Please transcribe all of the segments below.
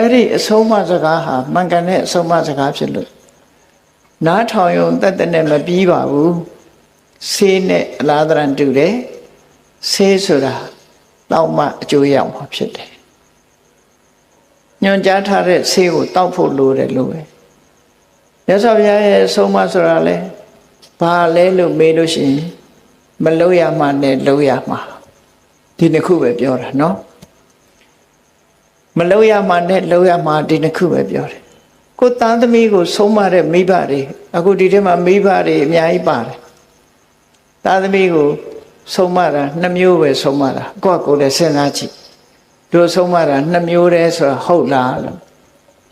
အဲ့ဒီအဆုံးအမစကားဟာမှန်ကန်တဲ့အဆုံးအမစကားဖြစ်လို့နားထောင်ယုံတက်တဲ့နဲ့မပြီးပါဘူးဆေးနဲ့အလားတရန်တူတယ်ဆေးဆိုတာတောက်မှအကျိုးရမှာဖြစ်တယ်ညွန်ကြားထားတဲ့ဆေးကိုတောက်ဖို့လိုတယ်လို့ပဲမြတ်စွာဘုရားရဲ့အဆုံးအမဆိုတာလဲဘာလဲလို့မေးလို့ရှိရင်မလို့ရမှနဲ့လို့ရမှာဒီနှစ်ခုပဲပြောတာเนาะ မလို့ရမှနဲ့လို့ရမှာဒီနှစ်ခုပဲပြောတယ်ကိုယ်သားသမီးကိုဆုံးမတဲ့မိဘတွေအခုဒီထဲမှာမိဘတွေအများကြီးပါတယ်သားသမီးကိုဆုံးမတာနှစ်မျိုးပဲဆုံးမတာကိုယ့်ကိုယ်လည်းစဉ်းစားကြည့်တို့ဆုံးမတာနှစ်မျိုးတည်းဆိုတာဟုတ်လားလို့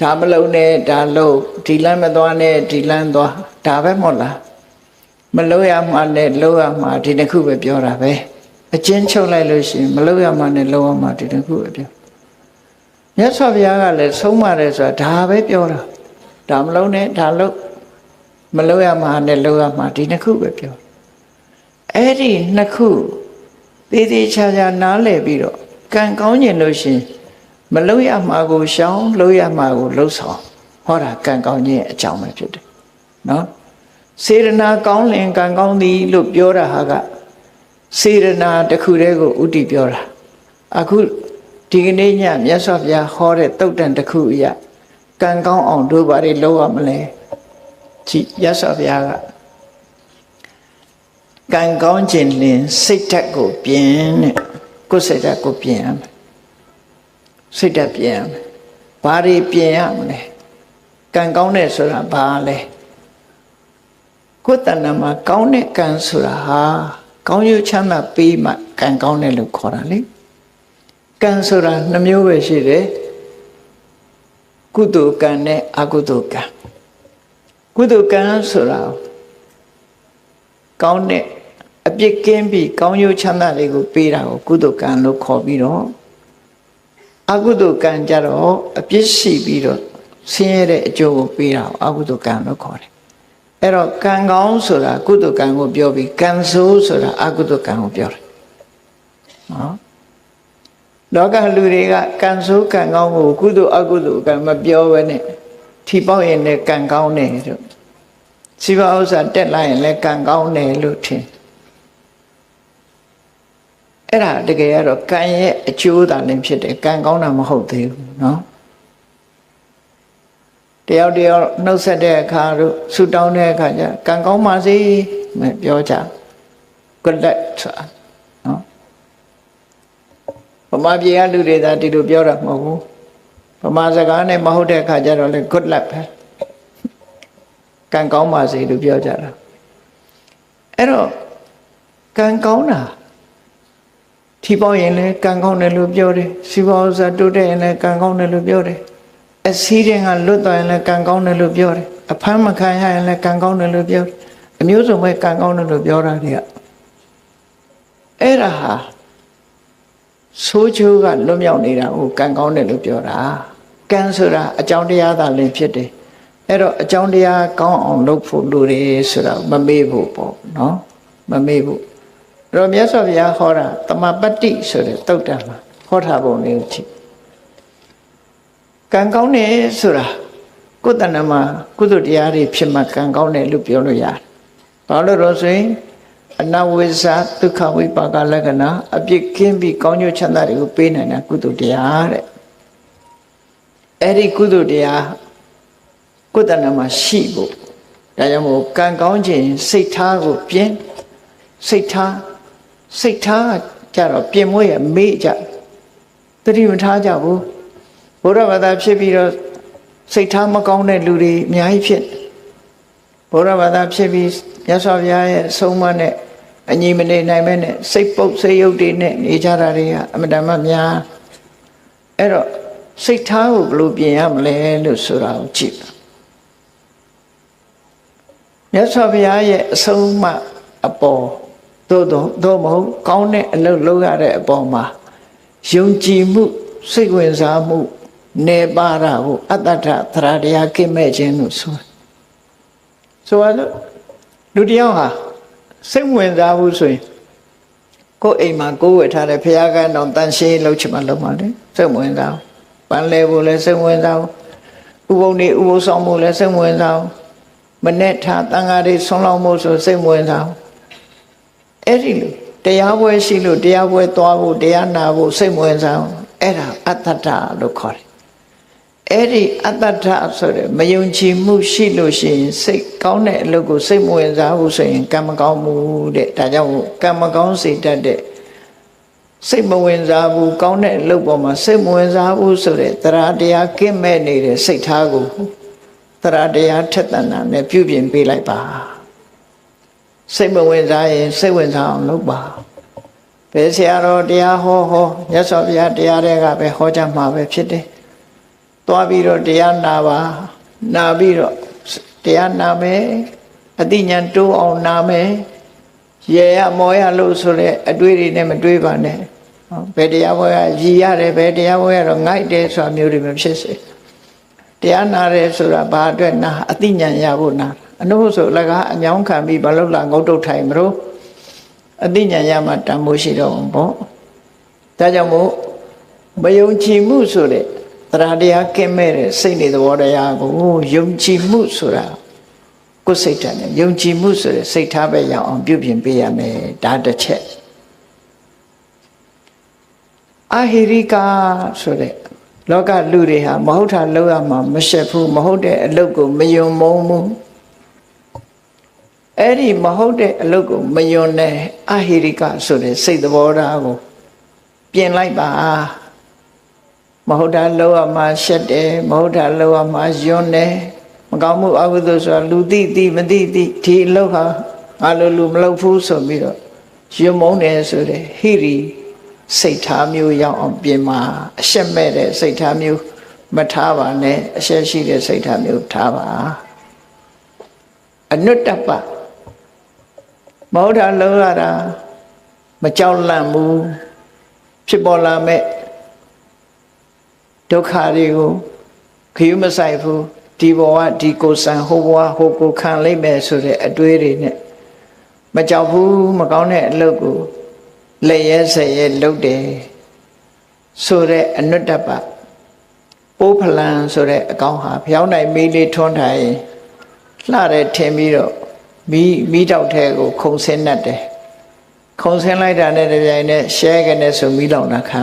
ဒါမလုံးနဲ့ဒါလုံးဒီလမ်းမသွားနဲ့ဒီလမ်းသွားဒါပဲမဟုတ်လားမလို့ရမှနဲ့လို့ရမှဒီနှစ်ခုပဲပြောတာပဲအချင်းချုပ်လိုက်လို့ရှိရင်မလို့ရမှနဲ့လို့ရမှဒီနှစ်ခုပဲပြော မြတ်စွာဘုရားကလည်းဆုံးမတယ်ဆိုတာဒါပဲပြောတာဒါမလုံးနဲ့ဒါလုံးမလို့ရမှနဲ့လို့ရမှဒီနှစ်ခုပဲပြောအဲ့ဒီနှစ်ခုသေးသေးချာချာနားလည်ပြီးတော့ကံကောင်းကျင်လို့ရှိရင်မလို့ရမှာကိုရှောင်းလို့ရမှာကိုလှုပ်ဆောင်ဟောတာကံကောင်းခြင်းအကြောင်းပဲဖြစ်တယ်နော်စေရနာကောင်းလင်ကံကောင်းသည်လို့ပြောတာဟာကစေရနာတစ်ခုတည်းကိုဥတည်ပြောတာအခု ဒီကနေ့ညမြတ်စွာဘုရားဟောတဲ့တုတ်တန်တစ်ခုအရာကံကောင်းအောင်တို့ဘာတွေလုပ်ရမလဲကြည်မြတ်စွာဘုရားကကံကောင်းခြင်းလင်စိတ်ဓာတ်ကိုပြင်တဲ့ကိုယ်စိတ်ဓာတ်ကိုပြင်ရမယ်စိတ်ဓာတ်ပြင်ရမယ်ဘာတွေပြင်ရမလဲကံကောင်းတဲ့ဆိုတာဘာလဲကိုယ်တဏ္ဍမှာကောင်းတဲ့ကံဆိုတာဟာကောင်းကျိုးချမ်းသာပေးမှကံကောင်းတယ်လို့ခေါ်တာလေ ကံဆိုတာနှမျိုးပဲရှိတယ်ကုသိုလ်ကံနဲ့အကုသိုလ်ကံကုသိုလ်ကံဆိုတာကောင်းတဲ့အပြစ်ကင်းပြီးကောင်းကျိုးချမ်းသာတွေကိုပေးတာကိုကုသိုလ်ကံလို့ခေါ်ပြီးတော့အကုသိုလ်ကံကြတော့အပြစ်ရှိပြီးတော့ဆင်းရဲတဲ့အကျိုးကိုပေးတာကိုအကုသိုလ်ကံလို့ခေါ်တယ်အဲ့တော့ကံကောင်းဆိုတာကုသိုလ်ကံကိုပြောပြီးကံဆိုးဆိုတာအကုသိုလ်ကံကိုပြောတယ်နော် လောကလူတွေကကံဆိုးကံကောင်းကိုကုသိုလ်အကုသိုလ်ကံမပြောဘဲနဲ့ထီပေါက်ရင်လည်းကံကောင်းတယ်လို့စီပါဥစ္စာတက်လိုက်ရင်လည်းကံကောင်းတယ်လို့ထင်အဲ့ဒါတကယ်ကတော့ကံရဲ့အကျိုးသာလည်းဖြစ်တယ်ကံကောင်းတာမဟုတ်သေးဘူးเนาะတယောက်တယောက်နှုတ်ဆက်တဲ့အခါတို့ဆူတောင်းတဲ့အခါကျကံကောင်းပါစေမပြောကြ good luck ဆိုတာနော် ဗမာပြည်ကလူတွေသာဒီလိုပြောတာမဟုတ်ဘူးဗမာစကားနဲ့မဟုတ်တဲ့အခါကျတော့လေ good luck ပဲကံကောင်းပါစေလို့ပြောကြတာအဲ့တော့ကံကောင်းတာထီပေါက်ရင်လည်းကံကောင်းတယ်လို့ပြောတယ်စီပေါဥစားတိုးတက်ရင်လည်းကံကောင်းတယ်လို့ပြောတယ်အစည်းတွေကလွတ်သွားရင်လည်းကံကောင်းတယ်လို့ပြောတယ်အဖမ်းမခံရရင်လည်းကံကောင်းတယ်လို့ပြောတယ်အမျိုးစုံပဲကံကောင်းတယ်လို့ပြောတာတွေကအဲ့ဒါဟာ ဆိုးချိုးကလွတ်မြောက်နေတာကိုကံကောင်းတယ်လို့ပြောတာကံဆိုတာအကြောင်းတရားသာလင်ဖြစ်တယ်အဲ့တော့အကြောင်းတရားကောင်းအောင်လုပ်ဖို့လိုတယ်ဆိုတာမမေ့ဖို့ပေါ့နော်မမေ့ဖို့အဲ့တော့မြတ်စွာဘုရားဟောတာတမပတ္တိဆိုတဲ့တုတ်တံမှာဟောထားပုံလေးကိုကြည့်ကံကောင်းတယ်ဆိုတာကိုယ်တဏ္ဍမှာကုသိုလ်တရားတွေဖြစ်မှကံကောင်းတယ်လို့ပြောလို့ရတယ်။ဘာလို့လို့ဆိုရင် အနဝိဇ္ဇဒုက္ခဝိပါကလက္ခဏာအပြစ်ကင်းပြီးကောင်းကျိုးချမ်းသာတွေကိုပေးနိုင်တဲ့ကုသိုလ်တရားတဲ့။အဲ့ဒီကုသိုလ်တရားကိုယ်တဏ္ဍမှာရှိဖို့ဒါကြောင့်မို့ကံကောင်းခြင်းစိတ်ထားကိုပြင်းစိတ်ထားစိတ်ထားကြတော့ပြင်မွေးရမေ့ကြတတိမထားကြဘူးဘုရားဘာသာဖြစ်ပြီးတော့စိတ်ထားမကောင်းတဲ့လူတွေအများကြီးဖြစ်ဘုရားဘာသာဖြစ်ပြီးမြတ်စွာဘုရားရဲ့အဆုံးအမနဲ့ အညီမနေနိုင်မဲနဲ့စိတ်ပုတ်စိတ်ယုတ်တွေနဲ့နေကြတာတွေကအမတန်မှများအဲ့တော့စိတ်ထားကိုဘယ်လိုပြင်ရမလဲလို့ဆိုတာကိုကြည့်မြတ်စွာဘုရားရဲ့အဆုံးအမအပေါ်သို့တော့သို့မဟုတ်ကောင်းတဲ့အလုပ်လုပ်ရတဲ့အပေါ်မှာယုံကြည်မှုစိတ်ဝင်စားမှုနေပါတာကိုအတ္တထသရတရားကိမဲ့ခြင်းလို့ဆိုဆိုရလို့လူတယောက်ဟာ စိတ်ဝင်စားဘူးဆိုရင်ကိုယ်အိမ်မှာကိုယ်ဝယ်ထားတဲ့ဖျားကန်းတော်တန်ရှင်းလှုပ်ချင်မှလုပ်ပါလေစိတ်ဝင်စားပန်းလဲဖို့လည်းစိတ်ဝင်စားဘူးဥပုံနေဥပုသ်ဆောင်ဖို့လည်းစိတ်ဝင်စားဘူးမနဲ့ထားတန်ဃာတွေဆုံးလောင်းဖို့ဆိုစိတ်ဝင်စားဘူးအဲ့ဒီလိုတရားပွဲရှိလို့တရားပွဲသွားဖို့တရားနာဖို့စိတ်ဝင်စားဘူးအဲ့ဒါအတ္တတလို့ခေါ်တယ် အဲ့ဒီအတ္တတဆိုတဲ့မယုံကြည်မှုရှိလို့ရှိရင်စိတ်ကောင်းတဲ့အလုပ်ကိုစိတ်မဝင်စားဘူးဆိုရင်ကံမကောင်းဘူးတဲ့ဒါကြောင့်ကံမကောင်းစေတတ်တဲ့စိတ်မဝင်စားဘူးကောင်းတဲ့အလုပ်ပေါ်မှာစိတ်မဝင်စားဘူးဆိုတဲ့တရားတရားကင်းမဲ့နေတဲ့စိတ်ထားကိုတရားတရားထက်သန်တာနဲ့ပြုပြင်ပေးလိုက်ပါစိတ်မဝင်စားရင်စိတ်ဝင်စားအောင်လုပ်ပါဘယ်ဆရာတော်တရားဟောဟောမြတ်စွာဘုရားတရားတွေကပဲဟောကြမှာပဲဖြစ်တယ် သွားပြီးတော့တရားနာပါနာပြီးတော့တရားနာမယ်အတိညာဏ်တိုးအောင်နာမယ်ရေရမောရလို့ဆိုတဲ့အတွေ့တွေနဲ့မတွေးပါနဲ့ဟောဘယ်တရားပွဲကရည်ရတယ်ဘယ်တရားပွဲကတော့ငိုက်တယ်ဆိုတာမျိုးတွေမဖြစ်စေတရားနာတယ်ဆိုတာဘာအတွက်နာအတိညာဏ်ရဖို့နာအနုဆိုလကားအညောင်းခံပြီးဘာလို့လာငုတ်တုတ်ထိုင်မလို့အတိညာဏ်ရမှတန်ဖိုးရှိတော့ဘောဒါကြောင့်မို့မယုံကြည်မှုဆိုတဲ့ တရားတရားကင်းမဲ့တဲ့စိတ်နေသဘောတရားကိုယုံကြည်မှုဆိုတာကိုယ်စိတ်ဓာတ်နဲ့ယုံကြည်မှုဆိုတဲ့စိတ်ထားပဲရအောင်ပြုပြင်ပေးရမယ်ဒါတစ်ချက်အာဟိရိကာဆိုတဲ့လောကလူတွေဟာမဟုတ်တာလောက်ရမှာမရှက်ဘူးမဟုတ်တဲ့အလုပ်ကိုမယုံမုန်းဘူးအဲ့ဒီမဟုတ်တဲ့အလုပ်ကိုမယုံတဲ့အဟိရိကဆိုတဲ့စိတ်သဘောထားကိုပြင်လိုက်ပါ မဟုတ်တာလောက်ရမှာရှက်တယ်မဟုတ်တာလောက်ရမှာယွန်းတယ်မကောင်းမှုအကုသိုလ်ဆိုတာလူသိသိမသိသိဒီအလုပ်ဟာငါလိုလူမလုပ်ဘူးဆိုပြီးတော့ယွန်းမုန်းတယ်ဆိုတဲ့ဟိရိစိတ်ထားမျိုးရောက်အောင်ပြင်မှာအရှက်မဲ့တဲ့စိတ်ထားမျိုးမထားပါနဲ့အရှက်ရှိတဲ့စိတ်ထားမျိုးထားပါအနုတ္တပမဟုတ်တာလုံးရတာမကြောက်လန့်ဘူးဖြစ်ပေါ်လာမဲ့ ဒုက္ခတွေကိုခရုမဆိုင်ဘူးဒီဘဝဒီကိုဆံဟိုဘဝဟိုကိုခံလိုက်မယ်ဆိုတဲ့အတွေးတွေနဲ့မကြောက်ဘူးမကောင်းတဲ့အလုပ်ကိုလက်ရဲဆက်ရဲလုပ်တယ်ဆိုတဲ့အနုတ္တပပိုးဖလန်ဆိုတဲ့အကောင်ဟာဖျောင်းနိုင်မီးလေးထွန်းထိုင်လှတဲ့ထင်ပြီးတော့မီးမီးတောက်ထဲကိုခုံဆင်းတတ်တယ်ခုံဆင်းလိုက်တာနဲ့တပြိုင်နက်ရှဲကနေဆိုမီးလောင်တာခံ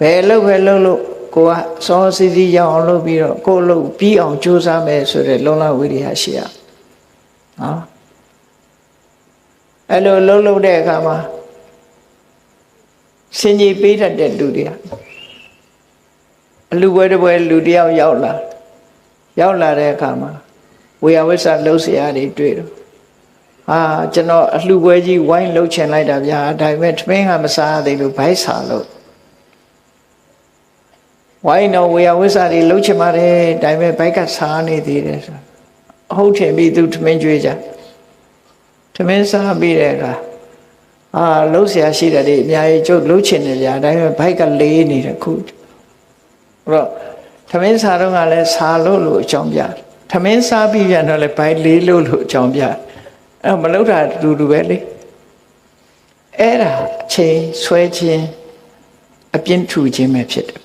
ဘယ်လို့ပဲလို့လို့ကိုကစောစီစီရအောင်လုပ်ပြီးတော့ကိုလို့ပြီးအောင်ကြိုးစားမယ်ဆိုတဲ့လုံလဝိရိယရှိရနော်အဲ့လိုလှုပ်လှုပ်တဲ့အခါမှာစင်ကြီးပေးတတ်တဲ့လူတွေအလူပွဲတစ်ပွဲလူတယောက်ရောက်လာရောက်လာတဲ့အခါမှာဝေယဝိဆလှုပ်เสียတွေတွေ့တော့ဟာကျွန်တော်အလှပွဲကြီးဝိုင်းလှုပ်ချင်လိုက်တာဗျာဒါပေမဲ့ထမင်းကမစားသေးလို့ဘိုက်စာလို့ ဝိုင်းတော်ဝေယဝိစာတွေလှုပ်ချင်ပါတယ်ဒါပေမဲ့ဘိုက်ကစားနေသေးတယ်ဆိုဟုတ်တယ်ပြီသူထမင်းကြွေးကြထမင်းစားပြီးတဲ့အခါအာလှုပ်ရှားရှိတယ်ဒီအများကြီးကျုပ်လှုပ်ချင်တယ်ဗျာဒါပေမဲ့ဘိုက်ကလေးနေတယ်ခုအဲ့တော့ထမင်းစားတော့ကလည်းစားလို့လို့အကြောင်းပြထမင်းစားပြီးပြန်တော့လည်းဘိုက်လေးလို့လို့အကြောင်းပြအဲ့မလှုပ်တာတူတူပဲလေအဲ့ဒါချိန်ဆွဲခြင်းအပြင်းထူခြင်းပဲဖြစ်တယ်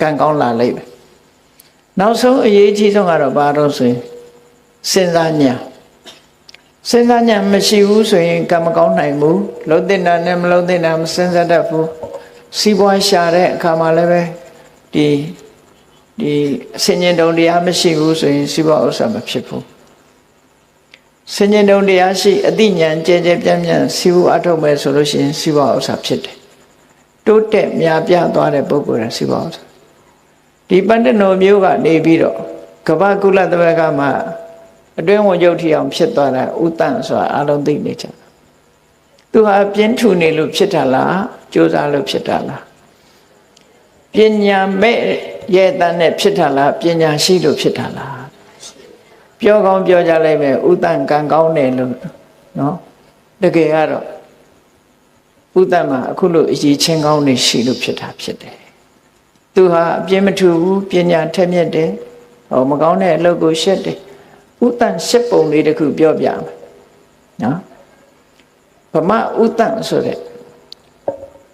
ကံကောင်းလာလိမ့်မယ်နောက်ဆုံးအရေးကြီးဆုံးကတော့ဘာလို့ဆိုရင်စဉ်းစားညာစဉ်းစားညာမရှိဘူးဆိုရင်ကံမကောင်းနိုင်ဘူးလုံးတင်တာနဲ့မလုံးတင်တာမစဉ်းစားတတ်ဘူးစီးပွားရှာတဲ့အခါမှာလည်းပဲဒီဒီဆင်ញင်တုံတရားမရှိဘူးဆိုရင်စီးပွားဥစ္စာမဖြစ်ဘူးဆင်ញင်တုံတရားရှိအတိညာကြဲကြဲပြန့်ပြန့်စီးပွားအထုတ်မယ်ဆိုလို့ရှိရင်စီးပွားဥစ္စာဖြစ်တယ်တိုးတက်များပြားသွားတဲ့ပုဂ္ဂိုလ်ကစီးပွားဥစ္စာ ဒီပန္တနောမျိုးကနေပြီးတော့ကပ္ပကုလသမဂ္ဂမှာအတွင်းဝင်ရုပ်ထီအောင်ဖြစ်သွားတာဥတ္တန်ဆိုတာအလုံးသိနေကြတာသူဟာပြင်းထူနေလို့ဖြစ်တာလားကြိုးစားလို့ဖြစ်တာလားပညာမဲ့ရဲ့တန်းနဲ့ဖြစ်တာလားပညာရှိလို့ဖြစ်တာလားပြောကောင်းပြောကြလိုက်မယ်ဥတ္တန်ကံကောင်းတယ်လို့နော်တကယ်ကတော့ဥတ္တန်မှာအခုလိုအရေးချင်းကောင်းနေရှိလို့ဖြစ်တာဖြစ်တယ် သူဟာအပြင်းမထူဘူးပညာထက်မြက်တယ်ဟောမကောင်းတဲ့အလုပ်ကိုရှက်တယ်ဥတ္တန်ရှက်ပုံလေးတစ်ခုပြောပြမယ်နော်ဗမာဥတ္တန်ဆိုတဲ့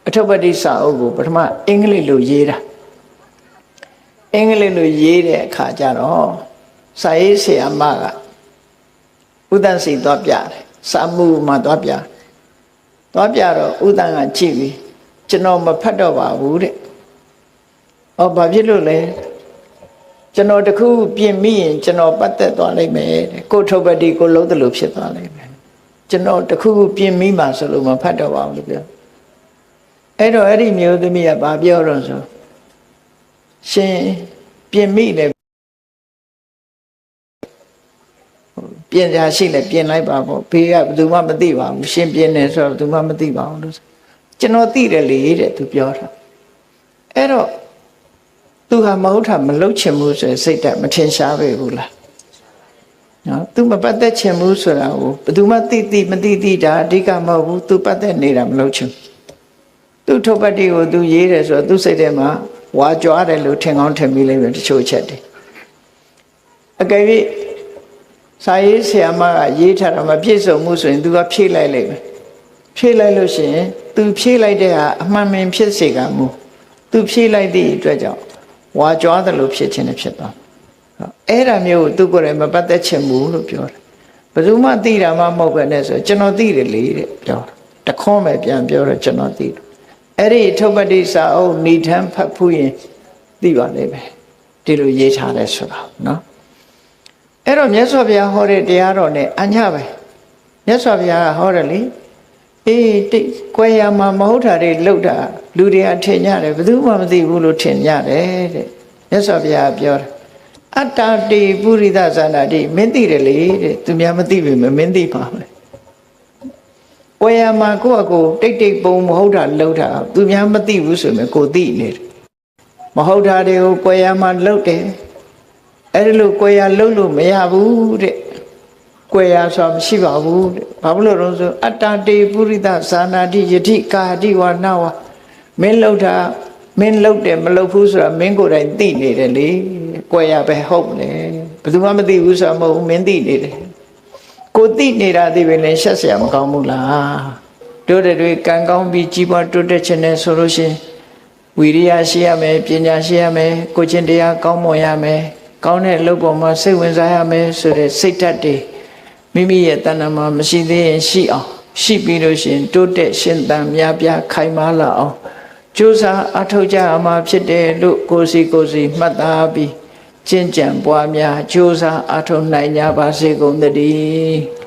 အထုပ္ပတိစာအုပ်ကိုပထမအင်္ဂလိပ်လိုရေးတာအင်္ဂလိပ်လိုရေးတဲ့အခါကျတော့စာရေးဆရာမကဥဒ္ဒန်စီသွားပြတယ်စာမှုမှာသွားပြသွားပြတော့ဥဒ္ဒန်ကကြည့်ပြီးကျွန်တော်မဖတ်တော့ပါဘူးတဲ့။ အော်ဘာဖြစ်လို့လဲကျွန်တော်တခုပြင်မိရင်ကျွန်တော်ပတ်သက်သွားလိမ့်မယ်တဲ့ကိုထုပ္ပတိကိုလုံးတယ်လို့ဖြစ်သွားလိမ့်မယ်ကျွန်တော်တခုပြင်မိမှဆိုလို့မဖတ်တော့ပါဘူးလို့ပြောအဲ့တော့အဲ့ဒီမျိုးသမီးကဘာပြောတော့ဆိုရှင်ပြင်မိတယ်ပြင်ကြရှိလဲပြင်လိုက်ပါပေါ့ဘေးကဘယ်သူမှမသိပါဘူးရှင်ပြင်တယ်ဆိုတော့ဘယ်သူမှမသိပါဘူးလို့ကျွန်တော်သိတယ်လေတဲ့သူပြောတာအဲ့တော့ သူဟာမဟုတ်တာမလုပ်ချင်ဘူးဆိုရင်စိတ်တက်မထင်ရှားပဲဘူးလားနော်သူမပတ်သက်ချင်ဘူးဆိုတာကိုဘယ်သူမှသိသိမသိသိတာအဓိကမဟုတ်ဘူးသူပတ်သက်နေတာမလုပ်ချင်သူထုပ်ပတ်တိကိုသူရေးတယ်ဆိုတော့သူစိတ်ထဲမှာဝါကြွားတယ်လို့ထင်ကောင်းထင်မိလိမ့်မယ်တချို့ချက်တွေအကယ်၍စာရေးဆရာမကရေးထားတာမပြည့်စုံမှုဆိုရင်သူကဖြည့်လိုက်လိမ့်မယ်ဖြည့်လိုက်လို့ရှိရင်သူဖြည့်လိုက်တဲ့ဟာအမှန်မှန်ဖြစ်စေကမူသူဖြည့်လိုက်သည့်အတွက်ကြောင့် ဝါကြွားတယ်လို့ဖြစ်ခြင်းနဲ့ဖြစ်သွားအဲ့ဒါမျိုးကိုသူကိုယ်တိုင်မပတ်သက်ချင်ဘူးလို့ပြောတယ်ဘယ်သူမှသိတာမှမဟုတ်ပဲနဲ့ဆိုကျွန်တော်သိတယ်လေတဲ့ပြောတာတခွန်းပဲပြန်ပြောတော့ကျွန်တော်သိတယ်အဲ့ဒီထုပ်ပတိစာအုပ်ဏိထမ်းဖတ်ဖူးရင်သိပါလိမ့်မယ်ဒီလိုရေးထားလဲဆိုတာနော်အဲ့တော့မြတ်စွာဘုရားဟောတဲ့တရားတော် ਨੇ အညာပဲမြတ်စွာဘုရားကဟောတယ်လေ အေးတိတ်ကွယ်ရမှာမဟုတ်တာတွေလှုပ်တာလူတွေကထင်ကြတယ်ဘယ်သူမှမသိဘူးလို့ထင်ကြတယ်တဲ့မြတ်စွာဘုရားပြောတယ်အတ္တတိပုရိသဇာနာတိမင်းသိတယ်လေတဲ့သူများမသိပေမဲ့မင်းသိပါမယ်ကွယ်ရမှာကိုယ့်အကိုတိတ်တိတ်ပုံမဟုတ်တာလှုပ်တာသူများမသိဘူးဆိုရင်ကိုသိနေတယ်မဟုတ်တာတွေကိုကွယ်ရမှာလှုပ်တယ်အဲ့ဒီလိုကွယ်ရလှုပ်လို့မရဘူးတဲ့ ကွယ်ရဆိုတာမရှိပါဘူးတဲ့ဘာလို့လဲဆိုအတ္တတေပုရိသဇာနာတိယတိကာတိဝနာဝမင်းလှုပ်တာမင်းလှုပ်တယ်မလှုပ်ဘူးဆိုတာမင်းကိုယ်တိုင်သိနေတယ်လေကွယ်ရပဲဟုတ်လေဘယ်သူမှမသိဘူးဆိုတာမဟုတ်ဘူးမင်းသိနေတယ်ကိုသိနေတာသိပဲလဲရှက်เสียမကောင်းဘူးလားတို့တွေကံကောင်းပြီးကြီးပွားတိုးတက်ခြင်းနဲ့ဆိုလို့ရှိရင်ဝီရိယရှိရမယ်ပညာရှိရမယ်ကိုချင်းတရားကောင်းမွန်ရမယ်ကောင်းတဲ့အလုပ်ပေါ်မှာစိတ်ဝင်စားရမယ်ဆိုတဲ့စိတ်ဓာတ်တွေ မိမိရဲ့တဏ္ဍာမှာမရှိသေးရင်ရှိအောင်ရှိပြီးလို့ရှိရင်တိုးတက်ရှင်သန်များပြားခိုင်မာလာအောင်ကြိုးစားအထောက်ကြအမှာဖြစ်တယ်လို့ကိုယ်စီကိုယ်စီမှတ်သားပြီးကျင့်ကြံပွားများကြိုးစားအထောက်နိုင်ကြပါစေကုန်သတည်း